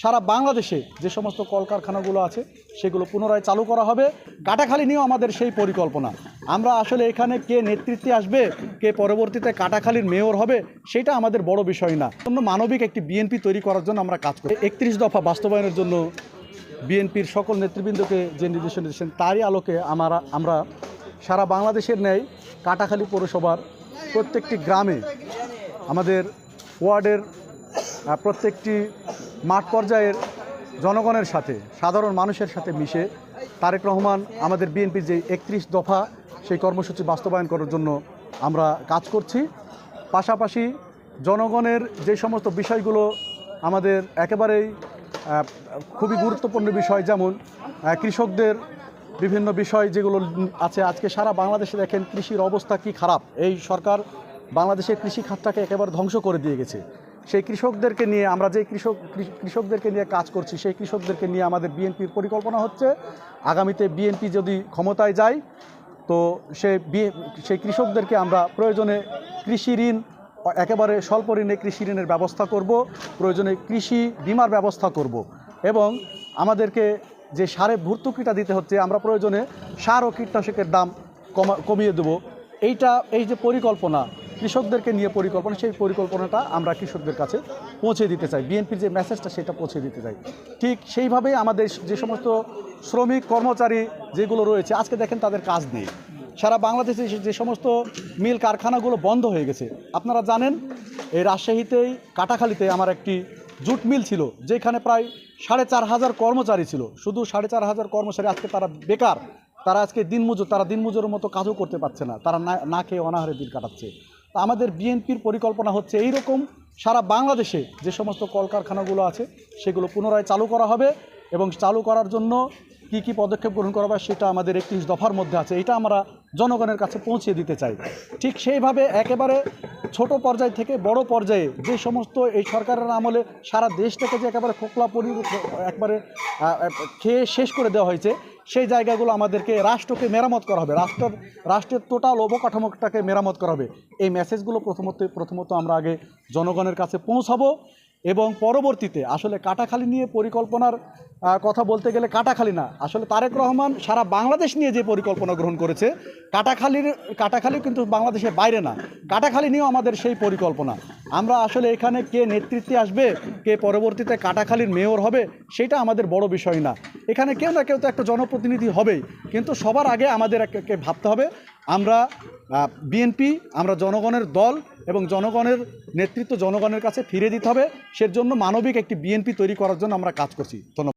সারা বাংলাদেশে যে সমস্ত কলকারখানাগুলো আছে, সেগুলো পুনরায় চালু করা হবে। কাটাখালি নিয়েও আমাদের সেই পরিকল্পনা। আমরা আসলে এখানে কে নেতৃত্বে আসবে, কে পরবর্তীতে কাটাখালির মেয়র হবে, সেটা আমাদের বড় বিষয় না। অন্য মানবিক একটি বিএনপি তৈরি করার জন্য আমরা কাজ করি। একত্রিশ দফা বাস্তবায়নের জন্য বিএনপির সকল নেতৃবৃন্দকে যে নির্দেশন দিয়েছেন, তারই আলোকে আমরা আমরা সারা বাংলাদেশের ন্যায় কাটাখালী পৌরসভার প্রত্যেকটি গ্রামে আমাদের ওয়ার্ডের প্রত্যেকটি মাঠ পর্যায়ের জনগণের সাথে, সাধারণ মানুষের সাথে মিশে তারেক রহমান আমাদের বিএনপির যে একত্রিশ দফা সেই কর্মসূচি বাস্তবায়ন করার জন্য আমরা কাজ করছি। পাশাপাশি জনগণের যে সমস্ত বিষয়গুলো আমাদের একেবারেই খুবই গুরুত্বপূর্ণ বিষয় যেমন কৃষকদের বিভিন্ন বিষয় যেগুলো আছে আজকে সারা বাংলাদেশে দেখেন কৃষির অবস্থা কি খারাপ। এই সরকার বাংলাদেশের কৃষি খাতটাকে একেবারে ধ্বংস করে দিয়ে গেছে। সেই কৃষকদেরকে নিয়ে আমরা যে কৃষক কৃষকদেরকে নিয়ে কাজ করছি, সেই কৃষকদেরকে নিয়ে আমাদের বিএনপির পরিকল্পনা হচ্ছে, আগামীতে বিএনপি যদি ক্ষমতায় যায়, তো সে সেই কৃষকদেরকে আমরা প্রয়োজনে কৃষি ঋণ, একেবারে স্বল্প ঋণে কৃষি ঋণের ব্যবস্থা করব, প্রয়োজনে কৃষি বিমার ব্যবস্থা করব এবং আমাদেরকে যে সারে ভর্তুকিটা দিতে হচ্ছে, আমরা প্রয়োজনে সার ও কীটনাশকের দাম কমা, কমিয়ে দেব। এইটা, এই যে পরিকল্পনা কৃষকদেরকে নিয়ে পরিকল্পনা, সেই পরিকল্পনাটা আমরা কৃষকদের কাছে পৌঁছে দিতে চাই। বিএনপির যে মেসেজটা সেটা পৌঁছে দিতে চাই। ঠিক সেইভাবেই আমাদের যে সমস্ত শ্রমিক, কর্মচারী যেগুলো রয়েছে, আজকে দেখেন তাদের কাজ নেই। সারা বাংলাদেশে যে- সমস্ত মিল কারখানাগুলো বন্ধ হয়ে গেছে। আপনারা জানেন, এই রাজশাহীতেই কাটাখালীতে আমার একটি জুট মিল ছিল, যেখানে প্রায় সাড়ে চার হাজার কর্মচারী ছিল। শুধু সাড়ে চার হাজার কর্মচারী আজকে তারা বেকার। তারা আজকে দিনমজুর, তারা দিনমজুরের মতো কাজও করতে পারছে না। তারা না খেয়ে অনাহারে দিন কাটাচ্ছে। আমাদের বিএনপির পরিকল্পনা হচ্ছে এই রকম সারা বাংলাদেশে যে সমস্ত কলকারখানাগুলো আছে, সেগুলো পুনরায় চালু করা হবে এবং চালু করার জন্য কি কি পদক্ষেপ গ্রহণ করা হবে সেটা আমাদের একত্রিশ দফার মধ্যে আছে। এটা আমরা জনগণের কাছে পৌঁছে দিতে চাই। ঠিক সেইভাবে একেবারে ছোট পর্যায় থেকে বড় পর্যায়ে যে সমস্ত এই সরকারের আমলে সারা দেশটাকে যে একেবারে খোকলা পরি একবারে খেয়ে শেষ করে দেওয়া হয়েছে সেই জায়গাগুলো আমাদেরকে রাষ্ট্রকে মেরামত করা হবে। রাষ্ট্র রাষ্ট্রের টোটাল অবকাঠামোটাকে মেরামত করা হবে। এই মেসেজগুলো প্রথমত প্রথমত আমরা আগে জনগণের কাছে পৌঁছাবো। এবং পরবর্তীতে আসলে কাটাখালি নিয়ে পরিকল্পনার কথা বলতে গেলে কাটাখালি না। আসলে তারেক রহমান সারা বাংলাদেশ নিয়ে যে পরিকল্পনা গ্রহণ করেছে, কাটাখালির কাটাখালি কিন্তু বাংলাদেশের বাইরে না। কাটাখালি নিয়েও আমাদের সেই পরিকল্পনা। আমরা আসলে এখানে কে নেতৃত্বে আসবে, কে পরবর্তীতে কাটাখালির মেয়র হবে, সেটা আমাদের বড় বিষয় না। এখানে কেউ না কেউ তো একটা জনপ্রতিনিধি হবেই। কিন্তু সবার আগে আমাদের ভাবতে হবে। আমরা বিএনপি, আমরা জনগণের দল এবং জনগণের নেতৃত্ব জনগণের কাছে ফিরে দিতে হবে। সেজন্য মানবিক একটি বিএনপি তৈরি করার জন্য আমরা কাজ করছি। ধন্যবাদ।